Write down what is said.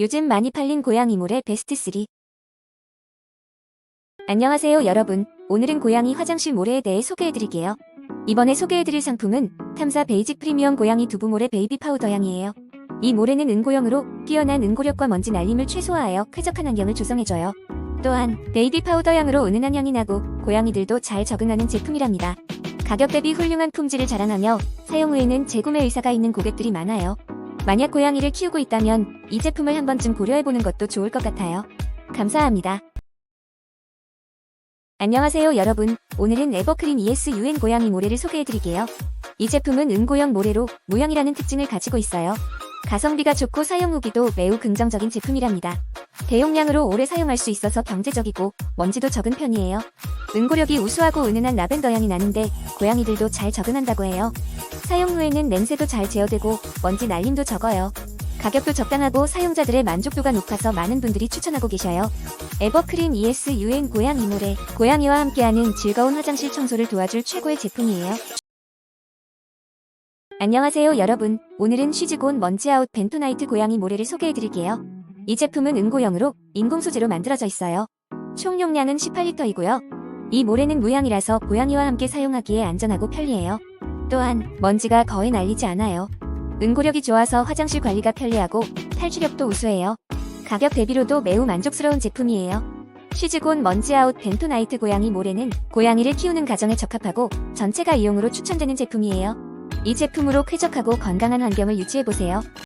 요즘 많이 팔린 고양이 모래 베스트 3. 안녕하세요 여러분. 오늘은 고양이 화장실 모래에 대해 소개해드릴게요. 이번에 소개해드릴 상품은 탐사 베이직 프리미엄 고양이 두부 모래 베이비 파우더 향이에요. 이 모래는 은고형으로 뛰어난 은고력과 먼지 날림을 최소화하여 쾌적한 환경을 조성해줘요. 또한 베이비 파우더 향으로 은은한 향이 나고 고양이들도 잘 적응하는 제품이랍니다. 가격 대비 훌륭한 품질을 자랑하며 사용 후에는 재구매 의사가 있는 고객들이 많아요. 만약 고양이를 키우고 있다면 이 제품을 한 번쯤 고려해보는 것도 좋을 것 같아요. 감사합니다. 안녕하세요 여러분. 오늘은 에버크린 ES UN 고양이 모래를 소개해드릴게요. 이 제품은 은고형 모래로 무형이라는 특징을 가지고 있어요. 가성비가 좋고 사용 후기도 매우 긍정적인 제품이랍니다. 대용량으로 오래 사용할 수 있어서 경제적이고 먼지도 적은 편이에요. 은고력이 우수하고 은은한 라벤더 향이 나는데 고양이들도 잘 적응한다고 해요. 사용 후에는 냄새도 잘 제어되고 먼지 날림도 적어요. 가격도 적당하고 사용자들의 만족도가 높아서 많은 분들이 추천하고 계셔요. 에버크린 ES UN 고양 이 모래, 고양이와 함께하는 즐거운 화장실 청소를 도와줄 최고의 제품이에요. 안녕하세요 여러분. 오늘은 쉬즈곤 먼지아웃 벤토나이트 고양이 모래를 소개해드릴게요. 이 제품은 은고형으로 인공 소재로 만들어져 있어요. 총 용량은 18리터이고요. 이 모래는 무향이라서 고양이와 함께 사용하기에 안전하고 편리해요. 또한 먼지가 거의 날리지 않아요. 은고력이 좋아서 화장실 관리가 편리하고 탈취력도 우수해요. 가격 대비로도 매우 만족스러운 제품이에요. 쉬즈곤 먼지아웃 벤토나이트 고양이 모래는 고양이를 키우는 가정에 적합하고 전체가 이용으로 추천되는 제품이에요. 이 제품으로 쾌적하고 건강한 환경을 유지해보세요.